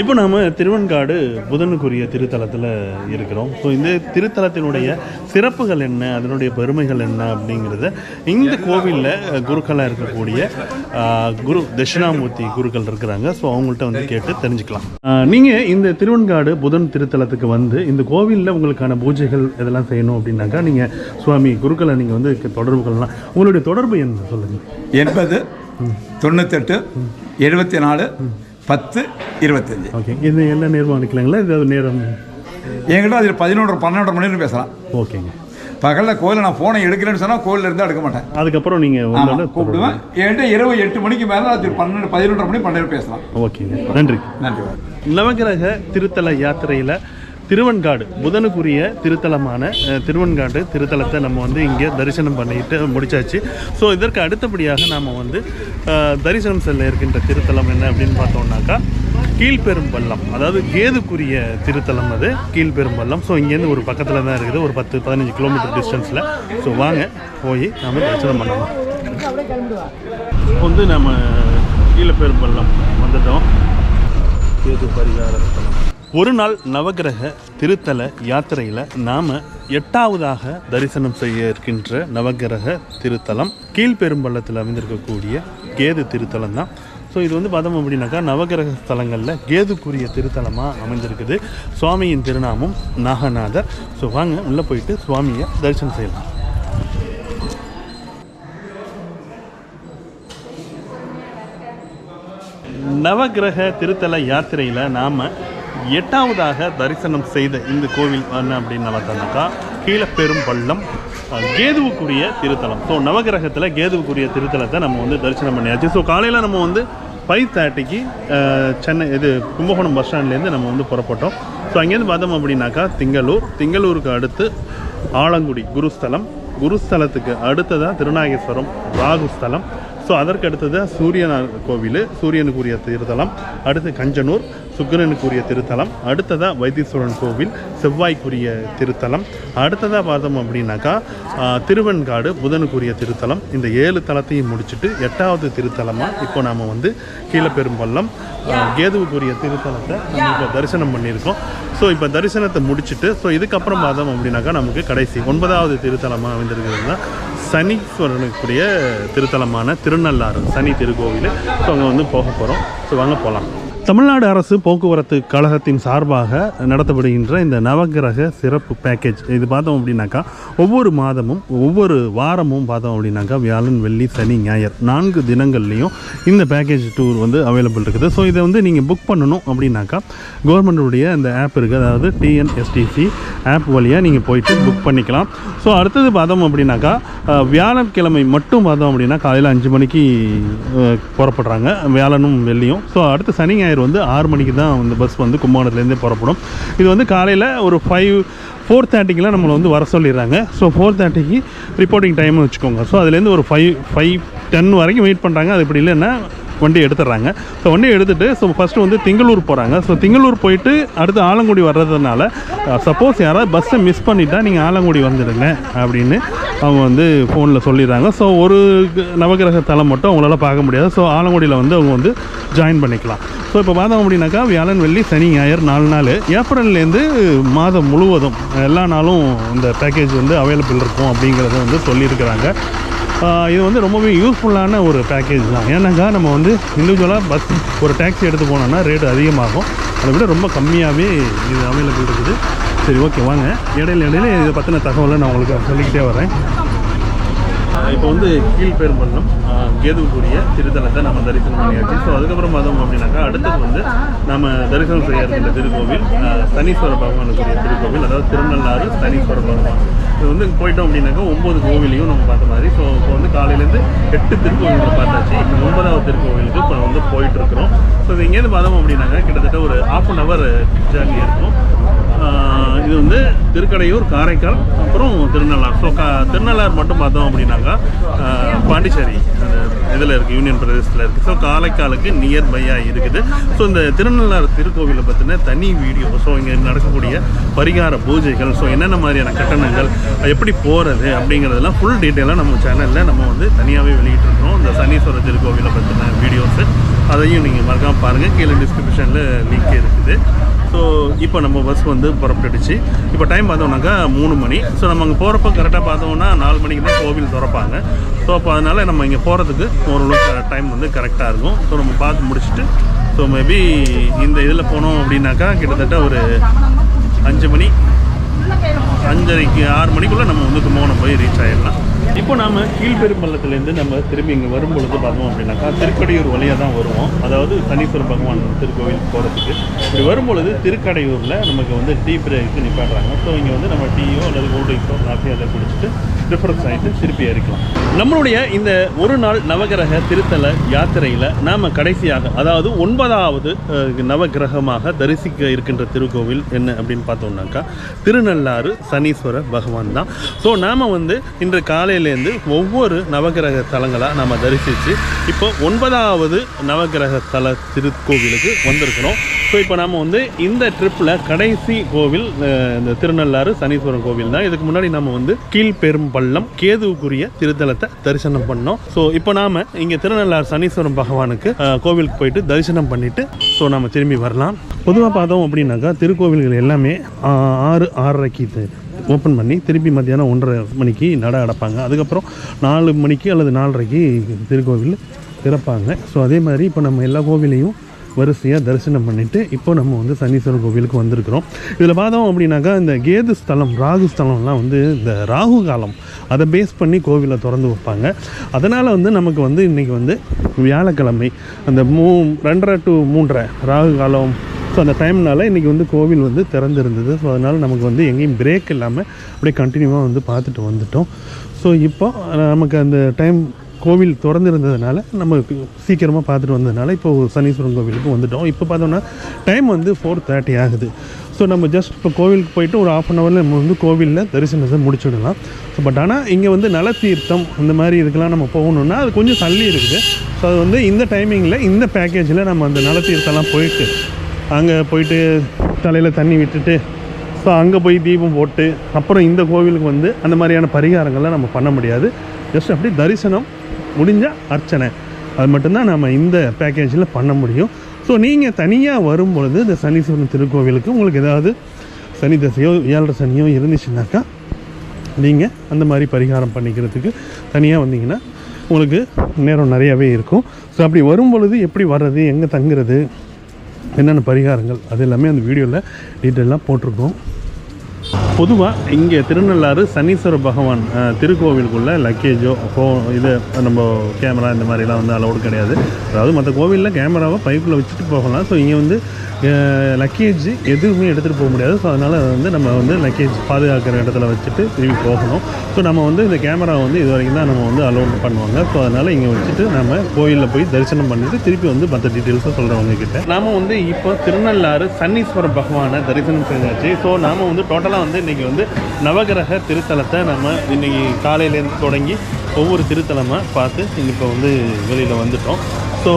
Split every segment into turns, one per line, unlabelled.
இப்போ நாம திருவெண்காடு புதனுக்குரிய திருத்தலத்தில் இருக்கிறோம். ஸோ இந்த திருத்தலத்தினுடைய சிறப்புகள் என்ன? அதனுடைய பெருமைகள் என்ன அப்படிங்கிறத இந்த கோவிலில் குருக்களாக இருக்கக்கூடிய குரு தட்சிணாமூர்த்தி குருக்கள் இருக்கிறாங்க. ஸோ அவங்கள்ட்ட வந்து கேட்டு தெரிஞ்சுக்கலாம். நீங்கள் இந்த திருவெண்காடு புதன் திருத்தலத்துக்கு வந்து இந்த கோவிலில் உங்களுக்கான பூஜைகள் இதெல்லாம் செய்யணும் அப்படின்னாக்கா நீங்கள் சுவாமி குருக்களை நீங்கள் வந்து தொடர்பு கொள்ளலாம். உங்களுடைய தொடர்பு என்ன சொல்லுங்கள்
எண்பது தொண்ணூத்தெட்டு எழுபத்தி நாலு பத்து இருபத்தஞ்சி.
ஓகே. இது என்ன நேரம் அனுக்கலாங்களா இது நேரம்?
என்கிட்ட அதில் பதினொன்று பன்னெண்டு மணி நேரம் பேசலாம்.
ஓகேங்க.
பகலில் கோயிலில் நான் ஃபோனை எடுக்கிறேன்னு சொன்னால் கோயிலில் இருந்து எடுக்க மாட்டேன்.
அதுக்கப்புறம் நீங்கள்
கூப்பிடுவேன். என்கிட்ட இரவு எட்டு மணிக்கு மேலே அது பன்னெண்டு பதினொன்றரை மணி பன்னெண்டு பேசலாம்.
ஓகேங்க. நன்றி.
நன்றி
நவகிரக திருத்தல யாத்திரையில் திருவெண்காடு புதனுக்குரிய திருத்தலமான திருவன்காடு திருவெண்காடு திருத்தலத்தை நம்ம வந்து இங்கே தரிசனம் பண்ணிட்டு முடிச்சாச்சு. ஸோ இதற்கு அடுத்தபடியாக நாம் வந்து தரிசனம் செல்ல இருக்கின்ற திருத்தலம் என்ன அப்படின்னு பார்த்தோம்னாக்கா கீழ்பெரும்பள்ளம் அதாவது கேதுக்குரிய திருத்தலம் அது கீழ்பெரும்பள்ளம் ஸோ இங்கேருந்து ஒரு பக்கத்தில் தான் இருக்குது ஒரு பத்து பதினஞ்சு கிலோமீட்டர் டிஸ்டன்ஸில் ஸோ வாங்க போய் நாம் தரிசனம் பண்ணலாம். இப்போ வந்து நம்ம கீழப்பெரும்பள்ளம் வந்துட்டோம். கேது பரிகார ஒரு நாள் நவகிரக திருத்தல யாத்திரையில் நாம் எட்டாவதாக தரிசனம் செய்ய இருக்கின்ற நவகிரக திருத்தலம் கீழ்பெரும்பள்ளத்தில் அமைந்திருக்கக்கூடிய கேது திருத்தலம் தான் ஸோ இது வந்து பார்த்தோம் அப்படின்னாக்கா நவகிரக ஸ்தலங்களில் கேதுக்குரிய திருத்தலமாக அமைந்திருக்குது. சுவாமியின் திருநாமம் நாகநாதர். ஸோ வாங்க உள்ளே போயிட்டு சுவாமியை தரிசனம் செய்யலாம். நவகிரக திருத்தல யாத்திரையில் நாம் எட்டாவதாக தரிசனம் செய்த இந்த கோவில் என்ன அப்படின்னு பார்த்தோம்னாக்கா கீழப்பெரும் பள்ளம் கேதுவுக்குரிய திருத்தலம். ஸோ நவகிரகத்தில் கேதுவுக்குரிய திருத்தலத்தை நம்ம வந்து தரிசனம் பண்ணியாச்சு. ஸோ காலையில் நம்ம வந்து ஃபைவ் தேர்ட்டிக்கு சென்னை இது கும்பகோணம் பஸ் ஸ்டாண்ட்லேருந்து நம்ம வந்து புறப்பட்டோம். ஸோ அங்கேருந்து பார்த்தோம் அப்படின்னாக்கா திங்களூர். திங்களூருக்கு அடுத்து ஆலங்குடி குருஸ்தலம். குருஸ்தலத்துக்கு அடுத்ததாக திருநாகேஸ்வரம் ராகுஸ்தலம் ஸோ அதற்கு அடுத்தது சூரியனார் கோவில் சூரியனுக்குரிய திருத்தலம். அடுத்து கஞ்சனூர். சுக்கிரனுக்குரிய திருத்தலம் அடுத்ததாக வைத்தீஸ்வரன் கோவில் செவ்வாய்க்குரிய திருத்தலம் அடுத்ததாக பார்த்தோம் அப்படின்னாக்கா திருவெண்காடு புதனுக்குரிய திருத்தலம் இந்த ஏழு தலத்தையும் முடிச்சுட்டு எட்டாவது திருத்தலமாக இப்போ நாம் வந்து கீழப்பெரும்பள்ளம் கேதுவுக்குரிய திருத்தலத்தை நம்ம இப்போ தரிசனம் பண்ணியிருக்கோம். ஸோ இப்போ தரிசனத்தை முடிச்சுட்டு ஸோ இதுக்கப்புறம் பார்த்தோம் அப்படின்னாக்கா நமக்கு கடைசி ஒன்பதாவது திருத்தலமாக அமைந்திருக்கிறதுனா சனீஸ்வரனுக்குரிய திருத்தலமான திருநள்ளாறு சனி திருக்கோவில். ஸோ அங்கே வந்து போக போகிறோம் ஸோ வாங்க போகலாம் தமிழ்நாடு அரசு போக்குவரத்து கழகத்தின் சார்பாக நடத்தப்படுகின்ற இந்த நவகிரக சிறப்பு பேக்கேஜ் இது பார்த்தோம் அப்படின்னாக்கா ஒவ்வொரு மாதமும் ஒவ்வொரு வாரமும் பார்த்தோம் அப்படின்னாக்கா வியாழன் வெள்ளி சனி ஞாயிறு நான்கு தினங்கள்லையும் இந்த பேக்கேஜ் டூர் வந்து அவைலபிள் இருக்குது. ஸோ இதை வந்து நீங்கள் புக் பண்ணணும் அப்படின்னாக்கா கவர்மெண்ட்டுடைய அந்த ஆப் இருக்குது அதாவது டிஎன்எஸ்டிசி ஆப் வழியாக நீங்கள் போயிட்டு புக் பண்ணிக்கலாம். ஸோ அடுத்தது பார்த்தோம் அப்படின்னாக்கா வியாழக்கிழமை மட்டும் பார்த்தோம் அப்படின்னா காலையில் அஞ்சு மணிக்கு புறப்படுறாங்க. வியாழனும் வெள்ளியும். ஸோ அடுத்து சனி ஞாயிறு வந்து ஆறு மணிக்கு தான் அந்த பஸ் வந்து கும்பகோணத்துலேருந்தே புறப்படும். இது வந்து காலையில் ஒரு ஃபைவ் ஃபோர் தேர்ட்டிக்கெலாம் நம்மளை வந்து வர சொல்லிடுறாங்க. ஸோ ஃபோர் தேர்ட்டிக்கு ரிப்போர்ட்டிங் டைம்னு வச்சுக்கோங்க. ஸோ அதுலேருந்து ஒரு ஃபைவ் ஃபைவ் டென் வரைக்கும் வெயிட் பண்ணுறாங்க அது இப்படி இல்லைன்னா வண்டி எடுத்துடுறாங்க. ஸோ வண்டி எடுத்துகிட்டு ஸோ ஃபஸ்ட்டு வந்து திங்களூர் போகிறாங்க ஸோ திங்களூர் போயிட்டு அடுத்து ஆலங்குடி வர்றதுனால uh, சப்போஸ் யாராவது பஸ்ஸை மிஸ் பண்ணிட்டா நீங்கள் ஆலங்குடி வந்துடுங்க அப்படின்னு அவங்க வந்து ஃபோனில் சொல்லிடுறாங்க. ஸோ ஒரு நவகிரக தலம் மட்டும் அவங்களால பார்க்க முடியாது. ஸோ ஆலங்குடியில் வந்து அவங்க வந்து ஜாயின் பண்ணிக்கலாம். ஸோ இப்போ பார்த்தோம் அப்படின்னாக்கா வியாழன் வெள்ளி சனி ஞாயிறு நாலு நாள். ஏப்ரல்லேருந்து மாதம் முழுவதும் எல்லா நாளும் இந்த பேக்கேஜ் வந்து அவைலபிள் இருக்கும் அப்படிங்கிறத வந்து சொல்லியிருக்கிறாங்க. இது வந்து ரொம்பவே யூஸ்ஃபுல்லான ஒரு பேக்கேஜ் தான். ஏன்னாக்கா நம்ம வந்து இண்டிவிஜுவலாக பஸ் ஒரு டாக்ஸி எடுத்து போனோம்னா ரேட் அதிகமாகும். அதை விட ரொம்ப கம்மியாகவே இது அவைலபிள் இருக்குது. சரி ஓகே வாங்க. இடையில இடையில இதை பற்றின தகவலை நான் உங்களுக்கு சொல்லிக்கிட்டே வரேன். இப்போ வந்து கீழ்பெரும்பள்ளம் கேதுவுக்குரிய திருத்தலத்தை நம்ம தரிசனம் பண்ணியாச்சு. ஸோ அதுக்கப்புறம் பார்த்தோம் அப்படின்னாக்கா அடுத்தது வந்து நம்ம தரிசனம் செய்ய இருக்கின்ற திருக்கோவில் சனீஸ்வர பகவானுக்குரிய திருக்கோவில் அதாவது திருநள்ளாறு சனீஸ்வர பகவான். இது வந்து போயிட்டோம் அப்படின்னாக்கா ஒம்பது கோவிலையும் நம்ம பார்த்த மாதிரி. ஸோ இப்போ வந்து காலையிலேருந்து எட்டு திருக்கோவில்களை பார்த்தாச்சு. இப்போ ஒன்பதாவது திருக்கோவிலுக்கு இப்போ வந்து போயிட்டு இருக்கிறோம். ஸோ இது இங்கேருந்து பார்த்தோம் அப்படின்னாக்கா கிட்டத்தட்ட ஒரு ஆஃப் அன் ஹவர் ஜேர்னி இருக்கும். இது வந்து திருக்கடையூர் காரைக்கால் அப்புறம் திருநள்ளார் ஸோ கா திருநள்ளார் மட்டும் பார்த்தோம் அப்படின்னாக்கா பாண்டிச்சேரி. அந்த இதில் இருக்குது யூனியன் பிரதேசத்தில் இருக்குது ஸோ காரைக்காலுக்கு நியர் பையாக இருக்குது. ஸோ இந்த திருநள்ளார் திருக்கோவிலை பற்றின தனி வீடியோ ஸோ இங்கே நடக்கக்கூடிய பரிகார பூஜைகள் ஸோ என்னென்ன மாதிரியான கட்டணங்கள் எப்படி போகிறது அப்படிங்கிறதெல்லாம் ஃபுல் டீட்டெயிலாக நம்ம சேனலில் நம்ம வந்து தனியாகவே வெளியிட்டிருக்கோம் இந்த சனீஸ்வரர் திருக்கோவிலை பற்றின வீடியோஸு அதையும் நீங்கள் மறக்காமல் பாருங்கள் கீழே டிஸ்கிரிப்ஷனில் லிங்க் இருக்குது. ஸோ இப்போ நம்ம பஸ் வந்து புறப்பட்டுடுச்சு. இப்போ டைம் பார்த்தோம்னாக்கா மூணு மணி. ஸோ நம்ம அங்கே போகிறப்ப கரெக்டாக பார்த்தோம்னா நாலு மணிக்கு தான் கோவில் திறப்பாங்க. ஸோ அப்போ அதனால் நம்ம இங்கே போகிறதுக்கு ஓரளவுக்கு டைம் வந்து கரெக்டாக இருக்கும். ஸோ நம்ம பார்த்து முடிச்சுட்டு ஸோ மேபி இந்த இதில் போனோம் அப்படின்னாக்கா கிட்டத்தட்ட ஒரு அஞ்சு மணி அஞ்சரைக்கு ஆறு மணிக்குள்ளே நம்ம வந்து கும்பகோணம் போய் ரீச் ஆயிடலாம். இப்போ நாம கீழ்பெரும்பள்ளத்துலேருந்து நம்ம திரும்பி இங்கே வரும்பொழுது பார்த்தோம் அப்படின்னாக்கா திருக்கடையூர் வழியாக தான் வருவோம். அதாவது சனீஸ்வர பகவான் திருக்கோவில் போகிறதுக்கு இப்படி வரும்பொழுது திருக்கடையூரில் நமக்கு வந்து டீ பிரேக்கு நிப்பாடுறாங்க ஸோ இங்கே வந்து நம்ம டீயோ அல்லது கோல்ட் ட்ரிங்க்ஸோ காஃபி அதை குடிச்சிட்டு ரிஃப்ரெஷ் ஆகிட்டு திருப்பி ஏறிக்கலாம். நம்மளுடைய இந்த ஒரு நாள் நவகிரக திருத்தல யாத்திரையில் நாம் கடைசியாக அதாவது ஒன்பதாவது நவகிரகமாக தரிசிக்க இருக்கின்ற திருக்கோவில் என்ன அப்படின்னு பார்த்தோம்னாக்கா திருநள்ளாறு சனீஸ்வர பகவான் தான். ஸோ நாம் வந்து இன்று காலை காலையிலேருந்து ஒவ்வொரு நவகிரக தலங்களாக நாம் தரிசித்து இப்போ ஒன்பதாவது நவகிரக தல திருக்கோவிலுக்கு வந்திருக்கிறோம். ஸோ இப்போ நாம் வந்து இந்த ட்ரிப்பில் கடைசி கோவில் இந்த திருநள்ளாறு சனீஸ்வரன் கோவில் தான். இதுக்கு முன்னாடி நம்ம வந்து கீழ்பெரும்பள்ளம் கேதுவுக்குரிய திருத்தலத்தை தரிசனம் பண்ணோம். ஸோ இப்போ நாம் இங்கே திருநள்ளாறு சனீஸ்வரன் பகவானுக்கு கோவிலுக்கு போயிட்டு தரிசனம் பண்ணிவிட்டு ஸோ நம்ம திரும்பி வரலாம். பொதுவாக பார்த்தோம் அப்படின்னாக்கா திருக்கோவில்கள் எல்லாமே ஆறு ஆறரைக்கு ஓப்பன் பண்ணி திருப்பி மத்தியானம் ஒன்றரை மணிக்கு நட அடைப்பாங்க. அதுக்கப்புறம் நாலு மணிக்கு அல்லது நாலரைக்கு திருக்கோவில் திறப்பாங்க. ஸோ அதே மாதிரி இப்போ நம்ம எல்லா கோவிலையும் வரிசையாக தரிசனம் பண்ணிவிட்டு இப்போ நம்ம வந்து சனீஸ்வரர் கோவிலுக்கு வந்திருக்கிறோம். இதில் பார்த்தோம் அப்படின்னாக்கா இந்த கேது ஸ்தலம் ராகு ஸ்தலம்லாம் வந்து இந்த ராகு காலம் அதை பேஸ் பண்ணி கோவிலை திறந்து வைப்பாங்க. அதனால் வந்து நமக்கு வந்து இன்றைக்கி வந்து வியாழக்கிழமை அந்த மூ ரெண்டரை டு மூன்றரை ராகு காலம் ஸோ அந்த டைம்னால இன்றைக்கி வந்து கோவில் வந்து திறந்துருந்தது. ஸோ அதனால் நமக்கு வந்து எங்கேயும் பிரேக் இல்லாமல் அப்படியே கண்டினியூவாக வந்து பார்த்துட்டு வந்துட்டோம். ஸோ இப்போ நமக்கு அந்த டைம் கோவில் திறந்துருந்ததுனால நம்ம சீக்கிரமாக பார்த்துட்டு வந்ததுனால இப்போ சனீஸ்வரன் கோவிலுக்கு வந்துட்டோம். இப்போ பார்த்தோம்னா டைம் வந்து ஃபோர் தேர்ட்டி ஆகுது. ஸோ நம்ம ஜஸ்ட் இப்போ கோவிலுக்கு போயிட்டு ஒரு ஆஃப் அன் ஹவரில் நம்ம வந்து கோவிலில் தரிசனத்தை முடிச்சுடலாம். ஸோ பட் ஆனால் இங்கே வந்து நலத்தீர்த்தம் இந்த மாதிரி இதுக்கெல்லாம் நம்ம போகணுன்னா அது கொஞ்சம் தள்ளி இருக்குது. ஸோ அது வந்து இந்த டைமிங்கில் இந்த பேக்கேஜில் நம்ம அந்த நலத்தீர்த்தம்லாம் போயிட்டு அங்கே போயிட்டு தலையில் தண்ணி விட்டுட்டு ஸோ அங்கே போய் தீபம் போட்டு அப்புறம் இந்த கோவிலுக்கு வந்து அந்த மாதிரியான பரிகாரங்கள்லாம் நம்ம பண்ண முடியாது. ஜஸ்ட் அப்படி தரிசனம் முடிஞ்சால் அர்ச்சனை. அது மட்டும்தான் நம்ம இந்த பேக்கேஜில் பண்ண முடியும். ஸோ நீங்கள் தனியாக வரும்பொழுது இந்த சனீஸ்வரன் திருக்கோவிலுக்கு உங்களுக்கு ஏதாவது சனி தசையோ ஏழரை சனியோ இருந்துச்சுனாக்கா நீங்கள் அந்த மாதிரி பரிகாரம் பண்ணிக்கிறதுக்கு தனியாக வந்தீங்கன்னா உங்களுக்கு நேரம் நிறையாவே இருக்கும். ஸோ அப்படி வரும் பொழுது எப்படி வர்றது எங்கே தங்குறது என்னென்ன பரிகாரங்கள் அது எல்லாமே அந்த வீடியோவில் டீட்டெயிலாக போட்டிருக்கோம். பொதுவாக இங்கே திருநள்ளாறு சனீஸ்வர பகவான் அஹ், திருக்கோவிலுக்குள்ளே லக்கேஜோ ஃபோ இது நம்ம கேமரா இந்த மாதிரிலாம் வந்து அலௌடு கிடையாது. அதாவது மற்ற கோவிலில் கேமராவை பைப்பில் வச்சுட்டு போகலாம். ஸோ இங்கே வந்து லக்கேஜ் எதுவுமே எடுத்துகிட்டு போக முடியாது. ஸோ அதனால் வந்து நம்ம வந்து லக்கேஜ் பாதுகாக்கிற இடத்துல வச்சுட்டு திரும்பி போகணும். ஸோ நம்ம வந்து இந்த கேமரா வந்து இது வரைக்கும் தான் நம்ம வந்து அலோட் பண்ணுவாங்க. ஸோ அதனால் இங்கே வச்சுட்டு நம்ம கோயிலில் போய் தரிசனம் பண்ணிட்டு திருப்பி வந்து மற்ற டீட்டெயில்ஸை சொல்கிறவங்க கிட்ட. நாம் வந்து இப்போ திருநள்ளாறு சன்னீஸ்வர பகவானை தரிசனம் செஞ்சாச்சு. ஸோ நாம் வந்து டோட்டலாக வந்து இன்றைக்கி வந்து நவகிரக திருத்தலத்தை நம்ம இன்றைக்கி காலையிலேருந்து தொடங்கி ஒவ்வொரு திருத்தலமாக பார்த்து இப்போ வந்து வெளியில் வந்துட்டோம். ஸோ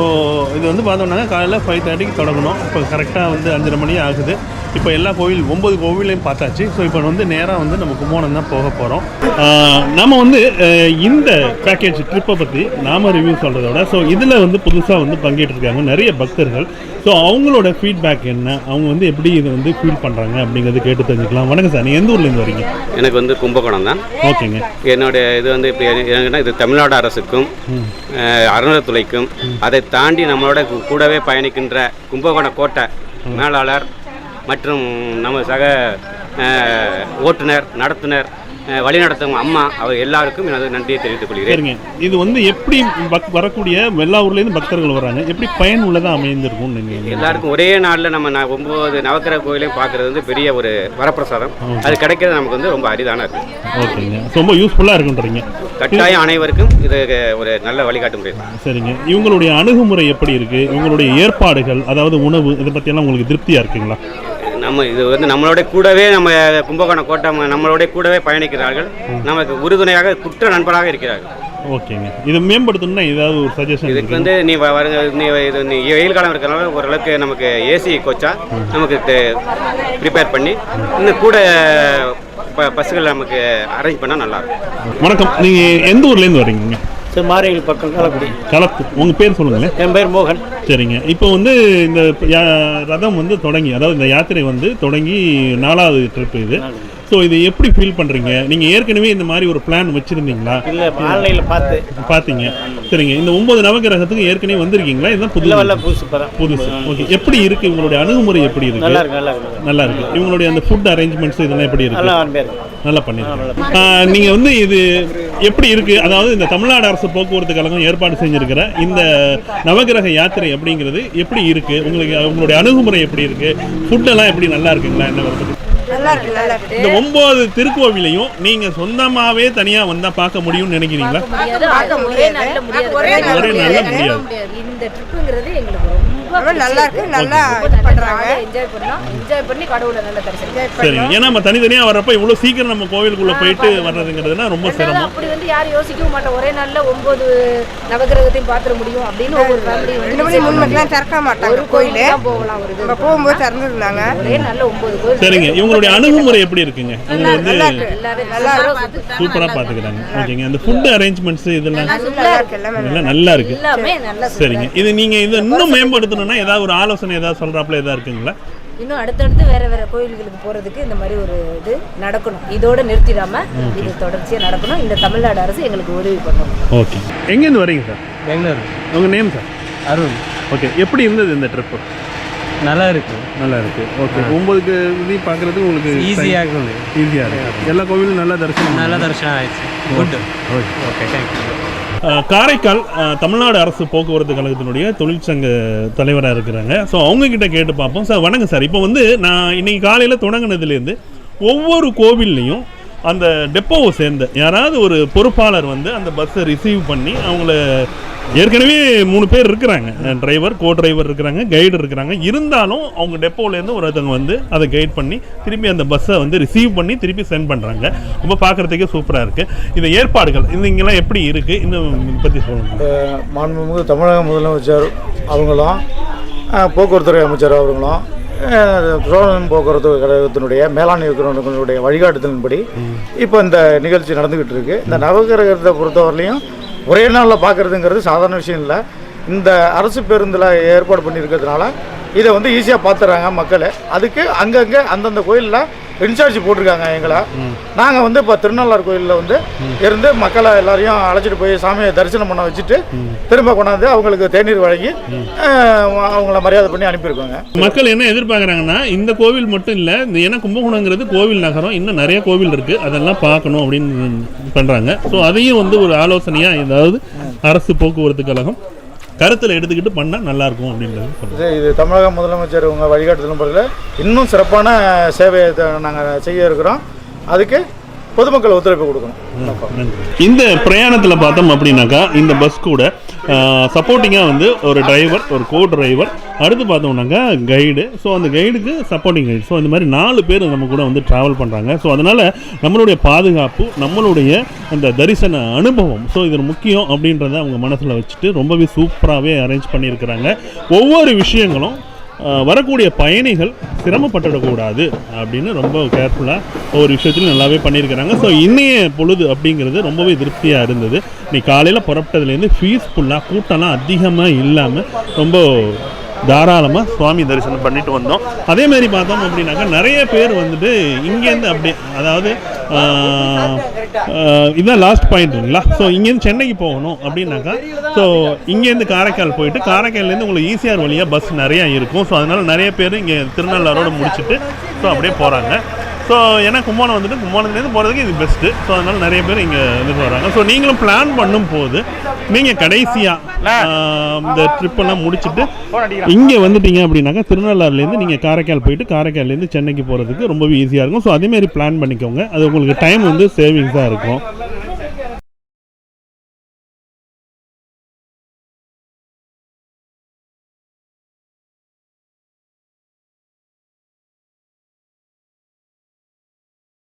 இது வந்து பார்த்தோம்னா காலையில் ஃபைவ் தேர்ட்டிக்கு தொடங்கணும். இப்போ கரெக்டாக வந்து அஞ்சரை மணி ஆகுது. இப்போ எல்லா கோவில் ஒம்பது கோவிலையும் பார்த்தாச்சு. ஸோ இப்போ வந்து நேராக வந்து நம்ம கும்போணம் தான் போக போகிறோம் நம்ம வந்து இந்த பேக்கேஜ் ட்ரிப்பை பற்றி நாம ரிவ்யூ சொல்கிறத விட ஸோ இதில் வந்து புதுசாக வந்து பங்கேற்றிருக்காங்க நிறைய பக்தர்கள். ஸோ அவங்களோட ஃபீட்பேக் என்ன? அவங்க வந்து எப்படி இதை வந்து ஃபீல் பண்ணுறாங்க அப்படிங்கிறது கேட்டு தெரிஞ்சுக்கலாம். வணக்கம் சார் நீங்கள் எந்த ஊர்லேருந்து வரீங்க?
எனக்கு வந்து கும்பகோணம் தான்.
ஓகேங்க.
என்னுடைய இது வந்து இப்போ என்னன்னா இது தமிழ்நாடு அரசுக்கும் அறநிலைத்துறைக்கும் அதை தாண்டி நம்மளோட கூடவே பயணிக்கின்ற கும்பகோணம் கோட்டை மேலாளர் மற்றும் நம்ம சக ஓட்டுநர் நடத்துனர் வழிநடத்தும் அம்மா அவர் எல்லாருக்கும் எனது நன்றியை தெரிவித்துக் கொள்கிறேன்.
இது வந்து எப்படி வரக்கூடிய எல்லா ஊர்லேருந்து பக்தர்கள் வராங்க? எப்படி பயன் உள்ளதாக அமைந்திருக்கும்
எல்லாருக்கும் ஒரே நாளில் நம்ம ந- ஒன்பது நவக்கிரக கோயிலையும் பார்க்கறது வந்து பெரிய ஒரு வரப்பிரசாதம். அது கிடைக்கிறது நமக்கு வந்து ரொம்ப அரிதான இருக்கு
ஓகேங்க. ரொம்ப யூஸ்ஃபுல்லாக இருக்குன்றீங்க.
கட்டாயம் அனைவருக்கும் இது ஒரு நல்ல வழிகாட்டு முறை.
சரிங்க. இவங்களுடைய அணுகுமுறை எப்படி இருக்கு? இவங்களுடைய ஏற்பாடுகள் அதாவது உணவு இதை பற்றியெல்லாம் உங்களுக்கு திருப்தியாக இருக்குங்களா?
நம்ம இது வந்து நம்மளோட கூடவே நம்ம கும்பகோணம் கோட்டை நம்மளோட கூடவே பயணிக்கிறார்கள். நமக்கு உறுதுணையாக குற்ற நண்பராக இருக்கிறார்கள்.
ஓகேங்க. இதை மேம்படுத்தணும்னா ஏதாவது ஒரு சஜஷன்
இதுக்கு வந்து நீ வருங்க நீ இது நீ வெயில் காலம் இருக்கிறனால ஓரளவுக்கு நமக்கு ஏசி கோச்சா நமக்கு ப்ரிப்பேர் பண்ணி இன்னும் கூட பஸ்ஸுகள் நமக்கு அரேஞ்ச் பண்ணால் நல்லாயிருக்கும்
வணக்கம். நீங்கள் எந்த ஊர்லேருந்து வரீங்க
சரி மாரியல் பக்கம் கலக்குடி
களத்து உங்கள் பேர் சொல்லுங்களேன்.
என் பேர் மோகன்.
சரிங்க. இப்போ வந்து இந்த யா- ரதம் வந்து தொடங்கி அதாவது இந்த யாத்திரை வந்து தொடங்கி நாலாவது ட்ரிப் இது. ஸோ இது எப்படி ஃபீல் பண்ணுறீங்க நீங்கள் ஏற்கனவே இந்த மாதிரி ஒரு பிளான் வச்சுருந்தீங்களா?
இல்லை ஆன்லைனில் பார்த்து.
பார்த்தீங்க. சரிங்க. இந்த ஒன்பது நவகிரகத்துக்கு ஏற்கனவே வந்திருக்கீங்களா? இதுதான் புது
இல்லை வரல புதுசு பரம்
புதுசு. ஓகே எப்படி இருக்கு? உங்களுடைய அணுகுமுறை எப்படி இருக்கு?
நல்லா இருக்கு நல்லா இருக்கு.
நல்லா இருக்கு. இவங்களுடைய அந்த ஃபுட் அரேஞ்ச்மெண்ட்ஸ் இதெல்லாம் எப்படி இருக்கு?
நல்லா அருமையாக இருக்கு
நல்லா பண்ணிருக்கீங்க ஆ, நீங்க வந்து இது எப்படி இருக்கு? அதாவது இந்த தமிழ்நாடு அரசு போக்குவரத்து கழகம் ஏற்பாடு செஞ்சிருக்கிற இந்த நவகிரக யாத்திரை அப்படிங்கிறது எப்படி இருக்கு? உங்களுக்கு உங்களுடைய அணுகுமுறை எப்படி இருக்கு? ஃபுட் எல்லாம் எப்படி நல்லா இருக்குங்களா? என்ன வருது
நல்லா இருக்கு நல்லா இருக்கு.
இந்த ஒன்பது திருக்கோவிலையும் நீங்க சொந்தமாவே தனியா வந்தா பார்க்க முடியும்னு நினைக்கிறீங்களா?
ஒரே
நாள்ல முடியாது.
இந்த ட்ரிப்புங்கிறது எங்களுக்கு
நல்லா இருக்கு நல்லா
ரொம்ப
இது
நல்லா
பண்றாங்க.
ஜாலியா என்ஜாய் பண்ணோம். என்ஜாய் பண்ணி கடவுளை நல்லா தரிசனம்
சரிங்க ஏன்னா நம்ம தனித்தனியா வர்றப்ப இவ்வளவு சீக்கிரம் நம்ம கோவிலுக்குள்ள போயிட்டு வர்றதுங்கிறதுனா ரொம்ப சிரமம்.
அப்படி வந்து யாரும் யோசிக்கவும் மாட்டோம். ஒரே நாள்ல ஒன்பது நவகிரகத்தையும் பாத்துற முடியும் அப்படின்னு ஒவ்வொரு ஃபேமிலி
ரெண்டு மணி மூணு மணிக்கெல்லாம் திறக்க மாட்டாங்க
ஒரு
கோயில்
கோயில் தான் போகலாம் ஒரு இது.
நம்ம போகும்போது திறந்துருந்தாங்க.
ஒரே நல்ல ஒன்பது கோயில்
சரிங்க இவங்களுடைய அணுகுமுறை எப்படி இருக்குங்க? இவங்க வந்து
நல்லா இருக்கு.
எல்லாரும்
நல்லா
நல்லா
இருக்கு.
சூப்பரா பாத்துக்கிறாங்க ஓகேங்க அந்த ஃபுட் அரேஞ்ச்மெண்ட்ஸ் இதெல்லாம்
நல்லா இருக்கு. எல்லாமே
எல்லாம் நல்லா இருக்கு.
எல்லாமே நல்லா
சரிங்க இது நீங்க இதை இன்னும் மேம்படுத்தணும்னா ஏதாவது ஒரு ஆலோசனை ஏதாவது சொல்றாப்புல ஏதாவது இருக்குங்களா?
இன்னும் அடுத்தடுத்து வேற வேற கோயில்களுக்கு போறதுக்கு இந்த மாதிரி ஒரு இது நடக்கணும். இதோட நிறுத்திடாம இது தொடர்ச்சியா நடக்கணும். இந்த தமிழ்நாடு அரசு எங்களுக்கு உதவி பண்ணணும்
ஓகே. எங்கேருந்து வரீங்க சார்?
பெங்களூர்.
உங்க நேம் சார்?
அருண்.
ஓகே. எப்படி இருந்தது இந்த ட்ரிப்பு
நல்லா இருக்கு.
நல்லா இருக்கு. ஓகே. ஒன்பதுக்கு இதையும் பார்க்கறதுக்கு உங்களுக்கு
ஈஸியாக இருக்குது
ஈஸியா இருக்கு. எல்லா கோவிலும் நல்லா தரிசனம்
நல்ல தரிசனம் ஆயிடுச்சு. Good okay. Thank you
ah, Karaikal Tamil Nadu அரசு போக்குவரத்து கழகத்தினுடைய தொழிற்சங்க தலைவராக இருக்கிறாங்க. ஸோ அவங்கக்கிட்ட கேட்டு பார்ப்போம். சார் வணக்கம் சார் இப்போ வந்து நான் இன்னைக்கு காலையில் தொடங்கினதுலேருந்து ஒவ்வொரு கோவில்லையும் அந்த டெப்போவை சேர்ந்த யாராவது ஒரு பொறுப்பாளர் வந்து அந்த பஸ்ஸை ரிசீவ் பண்ணி அவங்கள ஏற்கனவே மூணு பேர் இருக்கிறாங்க. டிரைவர் கோ டிரைவர் இருக்கிறாங்க கைடு இருக்கிறாங்க. இருந்தாலும் அவங்க டெப்போலேருந்து ஒருத்தவங்க வந்து அதை கைட் பண்ணி திருப்பி அந்த பஸ்ஸை வந்து ரிசீவ் பண்ணி திருப்பி சென்ட் பண்ணுறாங்க ரொம்ப பார்க்குறதுக்கே சூப்பராக இருக்குது இந்த ஏற்பாடுகள் இந்த இங்கெல்லாம் எப்படி இருக்குது இன்னும் இதை பற்றி சொல்லுங்கள்
மாண்புமிகு தமிழக முதலமைச்சர் அவங்களும் போக்குவரத்துறை அமைச்சர் அவர்களும் சோழன் போக்குவரத்து கழகத்தினுடைய மேலாண் இயக்குநர்களுடைய வழிகாட்டுதலின்படி இப்போ இந்த நிகழ்ச்சி நடந்துக்கிட்டு இருக்கு. இந்த நவகிரகத்தை பொறுத்தவரையிலையும் ஒரே நாளில் பார்க்குறதுங்கிறது சாதாரண விஷயம் இல்லை. இந்த அரசு பேருந்தில் ஏற்பாடு பண்ணியிருக்கிறதுனால இதை வந்து ஈஸியாக பார்த்துறாங்க மக்கள். அதுக்கு அங்கங்கே அந்தந்த கோயிலில் இன்சார்ஜ் போட்டிருக்காங்க எங்களை. நாங்கள் வந்து இப்போ திருநள்ளார் கோயிலில் வந்து இருந்து மக்களை எல்லாரையும் அழைச்சிட்டு போய் சாமியை தரிசனம் பண்ண வச்சுட்டு திரும்ப கொண்டாந்து அவங்களுக்கு தேநீர் வழங்கி அவங்கள மரியாதை பண்ணி அனுப்பியிருக்கோங்க.
மக்கள் என்ன எதிர்பார்க்குறாங்கன்னா இந்த கோவில் மட்டும் இல்லை இந்த ஏன்னா கும்பகோணங்கிறது கோவில் நகரம் இன்னும் நிறைய கோவில் இருக்குது அதெல்லாம் பார்க்கணும் அப்படின்னு பண்ணுறாங்க ஸோ அதையும் வந்து ஒரு ஆலோசனையாக ஏதாவது அரசு போக்குவரத்து கழகம் கருத்தில் எடுத்துக்கிட்டு பண்ணால் நல்லாயிருக்கும் அப்படின்றது
இது தமிழக முதலமைச்சர் உங்கள் வழிகாட்டுதலும் பொருள் இன்னும் சிறப்பான சேவையை நாங்கள் செய்ய இருக்கிறோம். அதுக்கு பொதுமக்கள் ஒத்துழைப்பு கொடுக்கணும்.
இந்த பிரயாணத்தில் பார்த்தோம் அப்படின்னாக்கா இந்த பஸ் கூட சப்போர்ட்டிங்காக வந்து ஒரு டிரைவர் ஒரு கோ டிரைவர் அடுத்து பார்த்தோம்னாக்கா கைடு ஸோ அந்த கைடுக்கு சப்போர்ட்டிங் கைடு ஸோ இந்த மாதிரி நாலு பேர் நம்ம கூட வந்து ட்ராவல் பண்ணுறாங்க ஸோ அதனால் நம்மளுடைய பாதுகாப்பு நம்மளுடைய அந்த தரிசன அனுபவம் ஸோ இது முக்கியம் அப்படின்றத அவங்க மனசில் வச்சுட்டு ரொம்பவே சூப்பராகவே அரேஞ்ச் பண்ணியிருக்கிறாங்க. ஒவ்வொரு விஷயங்களும் வரக்கூடிய பயணிகள் சிரமப்பட்டுடக்கூடாது அப்படின்னு ரொம்ப கேர்ஃபுல்லாக ஒவ்வொரு விஷயத்திலும் நல்லாவே பண்ணியிருக்கிறாங்க. ஸோ இன்னைய பொழுது அப்படிங்கிறது ரொம்பவே திருப்தியாக இருந்தது. நீ காலையில் புறப்பட்டதுலேருந்து ஃபீஸ்ஃபுல்லாக கூட்டம்லாம் அதிகமாக இல்லாமல் ரொம்ப தாராளமாக சுவாமி தரிசனம் பண்ணிட்டு வந்தோம். அதே மாதிரி பார்த்தோம் அப்படின்னாக்கா நிறைய பேர் வந்துட்டு இங்கேருந்து அப்படி அதாவது இதுதான் லாஸ்ட் இதான் லாஸ்ட் ஸோ இங்கேருந்து சென்னைக்கு போகணும் அப்படின்னாக்கா ஸோ இங்கேருந்து காரைக்கால் போயிட்டு காரைக்கால்லேருந்து உங்களுக்கு ஈசிஆர் வழியாக பஸ் நிறையா இருக்கும். ஸோ அதனால் நிறைய பேர் இங்கே திருநள்ளாரோட முடிச்சுட்டு ஸோ அப்படியே போகிறாங்க ஸோ ஏன்னா கும்போணம் வந்துட்டு கும்போணத்துலேருந்து போகிறதுக்கு இது பெஸ்ட்டு ஸோ அதனால் நிறைய பேர் இங்கே இது வராங்க. ஸோ நீங்களும் பிளான் பண்ணும் போது நீங்கள் கடைசியாக இந்த ட்ரிப்பெல்லாம் முடிச்சுட்டு இங்கே வந்துட்டீங்க அப்படின்னாக்கா திருநள்ளாறுலேருந்து நீங்கள் காரைக்கால் போயிட்டு காரைக்கால்லேருந்து சென்னைக்கு போகிறதுக்கு ரொம்பவே ஈஸியாக இருக்கும். ஸோ அதேமாரி பிளான் பண்ணிக்கோங்க. அது உங்களுக்கு டைம் வந்து சேவிங்ஸாக இருக்கும்.